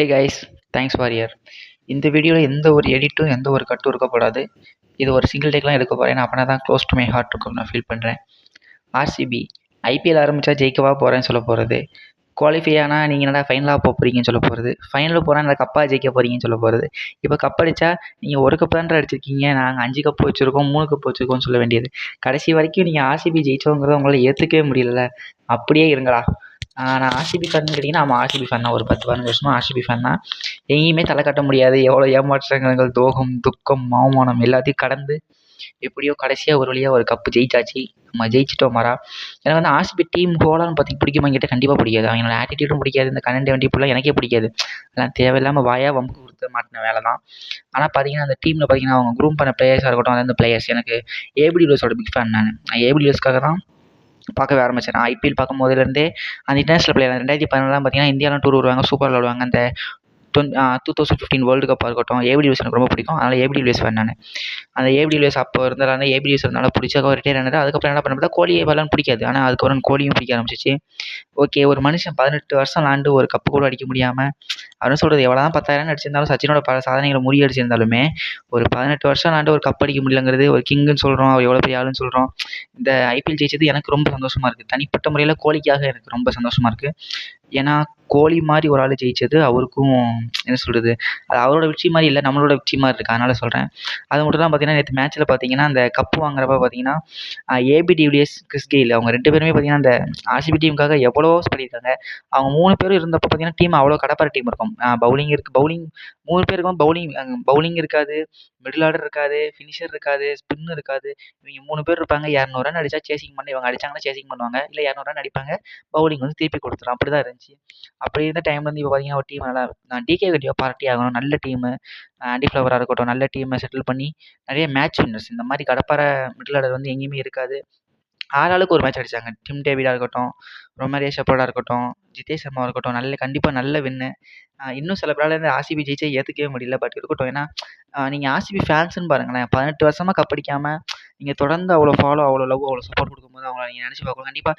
Hey guys thanks for year இந்த வீடியோவில் எந்த ஒரு எடிட்டும் எந்த ஒரு கட்டும் இருக்கக்கூடாது. இது ஒரு சிங்கிள் டேக்லாம் எடுக்க போகிறேன் நான் அப்படின்னா தான் க்ளோஸ் டு மை ஹார்ட் இருக்கும். நான் ஃபீல் பண்ணுறேன் ஆர்சிபி ஐபிஎல் ஆரம்பித்தா ஜெயிக்கவா போகிறேன்னு சொல்ல போகிறது குவாலிஃபை ஆனால் நீங்கள் என்னடா ஃபைனலாக போக போகிறீங்கன்னு சொல்ல போகிறது ஃபைனலில் போனால் நல்லா கப்பாக ஜெயிக்க போகிறீங்கன்னு சொல்ல போகிறது இப்போ கப் அடித்தா நீங்கள் ஒரு கப் தான்டா அடிச்சிருக்கீங்க. நாங்கள் அஞ்சு கப் வச்சுருக்கோம் மூணு கப் வச்சுருக்கோம்னு சொல்ல வேண்டியது. கடைசி வரைக்கும் நீங்கள் ஆர்சிபி ஜெயிச்சோங்கிறத உங்களால் ஏற்றுக்கவே முடியல அப்படியே இருங்களா நான் ஆர்சிபி ஃபேன் கேட்டிங்கன்னா ஆமாம் ஆர்சிபி ஃபேன் தான். ஒரு பத்து பதினஞ்சு வருஷமாக ஆர்சிபி ஃபேன் தான். எங்கேயுமே தலை காட்ட முடியாது. எவ்வளோ ஏமாற்றங்கள் தோகம் துக்கம் அவமானம் எல்லாத்தையும் கடந்து எப்படியோ கடைசியாக ஒரு வழியாக ஒரு கப்பு ஜெயிச்சாச்சு. நம்ம ஜெயிச்சிட்டோம் மரா எனக்கு வந்து ஆர்சிபி டீம் ஹோலான்னு பார்த்தி பிடிக்குமா கேட்டால் கண்டிப்பாக பிடிக்காது. அவங்களோட ஆட்டிடியூடும் பிடிக்காது. இந்த கண்ணன் வண்டி ஃபுல்லாக எனக்கே பிடிக்காது. அதெல்லாம் தேவையில்லாமல் வாயாக வம்பு கொடுத்து மாட்டின வேலை தான். ஆனால் பார்த்தீங்கன்னா அந்த டீமில் பார்த்தீங்கன்னா அவங்க குரூம் பண்ண பிளேயர்ஸாக இருக்கட்டும் அந்த பிளேயர்ஸ் எனக்கு ஏபிடி வில்லியர்ஸோட பிக் ஃபேன் நான். ஏபிடி வில்லியர்ஸ்க்காக தான் பார்க்கவே ஆரம்பித்தேன் நான் ஐபிஎல் பார்க்கும் போதுலேருந்தே அந்த இன்டர்நேஷனல் பிளேயர் ரெண்டாயிரத்தி பதினாலாம் பார்த்தீங்கன்னா இந்தியாலாம் டூர் வருவாங்க சூப்பர் விளாடுவாங்க. அந்த டொன் டூ தௌசண்ட் ஃபிஃப்டீன் வேர்ல்டு கப்பாக இருக்கட்டும் ஏபி வில்லியர்ஸ் எனக்கு ரொம்ப பிடிக்கும். அதனால் ஏபிடி வில்லியர்ஸ் ஃபேன் நான். அந்த ஏபிடி வில்லியர்ஸ் அப்போ இருந்ததால ஏபி வில்லியர்ஸ் இருந்தாலும் பிடிச்ச ரிட்டையர் ஆனது. அதுக்கப்புறம் என்ன பண்ண பார்த்தா கோலி வரலான்னு பிடிக்காது. ஆனால் அதுக்கப்புறம் கோலியும் பிடிக்க ஆரம்பிச்சிச்சு. ஓகே ஒரு மனுஷன் பதினெட்டு வருஷம் விளாண்டு ஒரு கப்பு கூட அடிக்க முடியாமல் அவரும் சொல்கிறது எவ்வளோ தான் பத்தாயிரம் அடிச்சிருந்தாலும் சச்சினோட பல சாதனைகளை முறியடிச்சிருந்தாலுமே ஒரு பதினெட்டு வருஷம் விளாண்டு ஒரு கப் அடிக்க முடியலங்கிறது ஒரு கிங்குன்னு சொல்கிறோம் அவர் எவ்வளோ பெரிய ஆளுன்னு சொல்கிறோம் இந்த ஐபிஎல் ஜெயிச்சது எனக்கு ரொம்ப சந்தோஷமாக இருக்குது தனிப்பட்ட முறையில் கோலிக்காக எனக்கு ரொம்ப சந்தோஷமாக இருக்குது ஏன்னா கோலி மாதிரி ஒரு ஆள் ஜெயித்தது அவருக்கும் என்ன சொல்கிறது அது அவரோட வெற்றி மாதிரி இல்லை நம்மளோட வெற்றி மாதிரி இருக்குது அதனால் சொல்கிறேன் அது மட்டும் தான் பார்த்தீங்கன்னா நேற்று மேட்ச்சில் பார்த்தீங்கன்னா அந்த கப்பு வாங்குறப்ப பார்த்தீங்கன்னா ஏபி டிவிலியர்ஸ் கிறிஸ் கெயில் அவங்க ரெண்டு பேருமே பார்த்தீங்கன்னா அந்த ஆர்சிபி டீமுக்காக எவ்வளவோ பண்ணியிருக்காங்க அவங்க மூணு பேரும் இருந்தப்போ பார்த்தீங்கன்னா டீம் அவ்வளோ கடப்பார டீம் இருக்கும். பவுலிங் இருக்குது பவுலிங் மூணு பேருக்கும் பவுலிங் பவுலிங் இருக்காது மிடில் ஆர்டர் இருக்காது ஃபினிஷர் இருக்காது ஸ்பின் இருக்காது. இவங்க மூணு பேர் இருப்பாங்க இரநூறு ரன் அடித்தா சேசிங் பண்ணி. இவங்க அடித்தாங்கன்னா சேசிங் பண்ணுவாங்க இல்லை இரநூறு ரன் அடிப்பாங்க பவுலிங் வந்து திருப்பி கொடுத்துரும். அப்படி தான் இருந்துச்சு. அப்படி இருந்த டைமில் வந்து இப்போ பார்த்தீங்கன்னா ஒரு டீம் நல்லா நான் டிகே கண்டிப்பாக பாராட்டி ஆகணும் நல்ல டீமு ஆண்டி ஃப்ளவராக இருக்கட்டும் நல்ல டீமை செட்டில் பண்ணி நிறைய மேட்ச் வின்னர்ஸ் இந்த மாதிரி கடப்பாரை மிடில் ஆர்டர் வந்து எங்கேயுமே இருக்காது. ஆறு ஆளுக்கு ஒரு மேட்ச் அடித்தாங்க டிம் டேவிடாக இருக்கட்டும் ரொமாரியா ஷெப்பர்டாக இருக்கட்டும் ஜிதேஷ் சர்மாவாக இருக்கட்டும் நல்ல கண்டிப்பாக நல்ல வின்னு இன்னும் சில பேரால் இந்த ஆர்சிபி ஜெயிச்சே ஏற்றுக்கவே முடியல. பட் இருக்கட்டும் ஏன்னா நீங்கள் ஆர்சிபி ஃபேன்ஸுன்னு பாருங்களேன். பதினெட்டு வருஷமாக கப்படிக்காமல் நீங்கள் தொடர்ந்து அவ்வளோ ஃபாலோ அவ்வளோ லவ் அவ்வளோ சப்போர்ட் கொடுக்கும்போது அவங்கள நீங்கள் நினச்சி பார்க்கணும். கண்டிப்பாக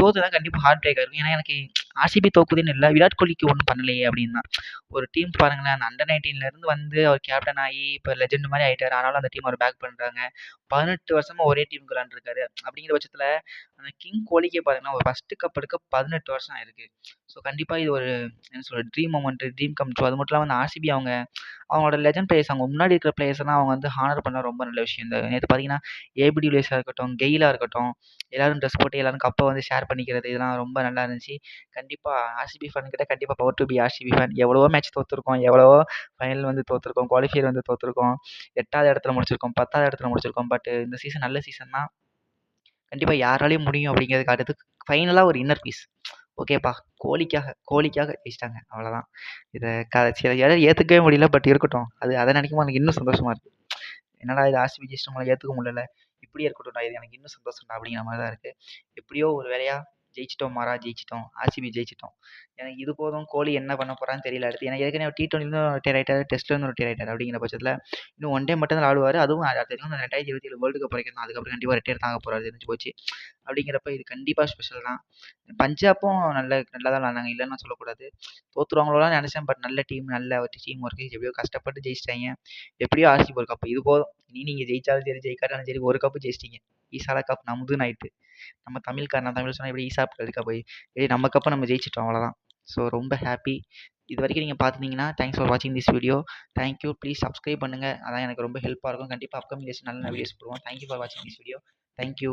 தோத்து தான் கண்டிப்பாக ஹார்ட் பிரேக்காக இருக்கும். ஏன்னா எனக்கு ஆர்சிபி தோக்குதுன்னு இல்லை விராட் கோலிக்கு ஒன்றும் பண்ணலையே அப்படின்னு தான். ஒரு டீம் பாருங்களேன் அந்த அண்டர் நைன்டீன்லேருந்து வந்து அவர் கேப்டன் ஆகி இப்போ லெஜெண்ட் மாதிரி ஆகிட்டார் ஆனாலும் அந்த டீம் அவர் பேக் பண்ணுறாங்க பதினெட்டு வருஷமாக ஒரே டீமுக்கு விளாண்டுருக்காரு அப்படிங்கிற பட்சத்தில் அந்த கிங் கோலிக்கே பாருங்கன்னா ஒரு ஃபஸ்ட்டு கப் எடுக்க பதினெட்டு வருஷம் ஆயிருக்கு. ஸோ கண்டிப்பாக இது ஒரு என்ன சொல்கிற dream moment dream come true அது மட்டும் இல்லாமல் அந்த ஆர்சிபி அவங்க அவங்களோட லெஜண்ட் பிளேயர்ஸ் அவங்க முன்னாடி இருக்கிற பிளேயர்ஸ்லாம் அவங்க வந்து ஹானர் பண்ண ரொம்ப நல்ல விஷயம். இந்த நேற்று பார்த்தீங்கன்னா ஏபிடி வில்லியர்ஸாக இருக்கட்டும் கெயிலாக இருக்கட்டும் எல்லோரும் ட்ரெஸ் போட்டு எல்லோரும் கப்பை வந்து ஷேர் பண்ணிக்கிறது இதெல்லாம் ரொம்ப நல்லா இருந்துச்சு. கண்டிப்பாக ஆர்சிபி ஃபேன் கிட்ட கண்டிப்பாக power to be RCB fan எவ்வளவோ மேட்ச் தோற்றுருக்கோம் எவ்வளவோ ஃபைனல் வந்து தோற்றுருக்கோம் குவாலிஃபையர் வந்து தோற்றுருக்கோம் எட்டாவது இடத்துல முடிச்சிருக்கோம் பத்தாவது இடத்துல முடிச்சிருக்கோம். பட் இந்த சீசன் நல்ல சீசன் தான். கண்டிப்பாக யாராலையும் முடியும் அப்படிங்கிறதுக்கு அடுத்து ஃபைனலாக ஒரு இன்னர் பீஸ் ஓகேப்பா கோலிக்காக கோலிக்காக ஜெயிச்சிட்டாங்க. அவ்வளோதான் இதை க சில யாரும் ஏற்றுக்கவே முடியல பட் இருக்கட்டும். அது அதை நினைக்கும் போது எனக்கு இன்னும் சந்தோஷமாக இருக்குது என்னடா இது ஆர்சிபி ஜெயிச்சிட்டவங்கள ஏற்றுக்க முடியல இப்படியே இருக்கட்டும்டா இது எனக்கு இன்னும் சந்தோஷம்டா அப்படிங்கிற மாதிரி தான் இருக்குது எப்படியோ ஒரு வேலையாக ஜெயிச்சிட்டோம் மாறா ஜெயிச்சிட்டோம் ஆர்சிபி ஜெயிச்சிட்டோம். எனக்கு இது போதும் கோலி என்ன பண்ண போகிறான்னு தெரியல அடுத்து. எனக்கு ஏற்கனவே டி டுவெண்ட்டிலும் ரிட்டையர் ஆகிட்டார் டெஸ்ட்லேருந்து ரிட்டையர் ஆகிட்டார் அப்படிங்கிற பட்சத்தில் இன்னும் ஒன் டே மட்டும் தான் ஆடுவார். அதுவும் தெரியும் ரெண்டாயிரத்தி இருபத்தி ஏழு வேர்ல்டு கப் வரைக்கும் தான். அதுக்கப்புறம் கண்டிப்பாக ரிட்டையர் தாங்க போகிறாரு தெரிஞ்சு போச்சு. அப்படிங்கிறப்ப இது கண்டிப்பாக ஸ்பெஷல் தான். பஞ்சாப்பும் நல்ல நல்லா தான் விளாண்டாங்க இல்லைன்னு சொல்லக்கூடாது. தோற்றுருவாங்களோலாம் நினச்சேன் பட் நல்ல டீம் நல்ல ஒரு டீம் ஒர்க்கு எப்படியோ கஷ்டப்பட்டு ஜெயிச்சிட்டாங்க. எப்படியோ ஆர்சிபி ஒரு கப் இது போதும். இனி நீங்கள் ஜெயிச்சாலும் சரி ஜெயிக்காட்டாலும் சரி ஒரு கப்பு ஜெயிச்சிட்டிங்க. ஈசாலா கப் நமுதுன்னு ஆயிட்டு. நம்ம தமிழ்காரன் தமிழ் சொன்னால் எப்படி ஈசா இருக்கா போய் இதே நம்ம கப்பை நம்ம ஜெயிச்சிட்டோம் அவ்வளோதான் ஸோ ரொம்ப ஹாப்பி இது வரைக்கும் நீங்கள் பார்த்துருந்தீங்கன்னா தேங்க்ஸ் ஃபார் வாட்சிங் this video thank you please subscribe பண்ணுங்கள் அதான் எனக்கு ரொம்ப ஹெல்ப்பாக இருக்கும். கண்டிப்பாக அப்கமிங் டேஸ் நல்ல நல்ல வீடியோஸ் போடுவோம். தேங்க்யூ ஃபார் வாட்சிங் திஸ் வீடியோ தேங்க்யூ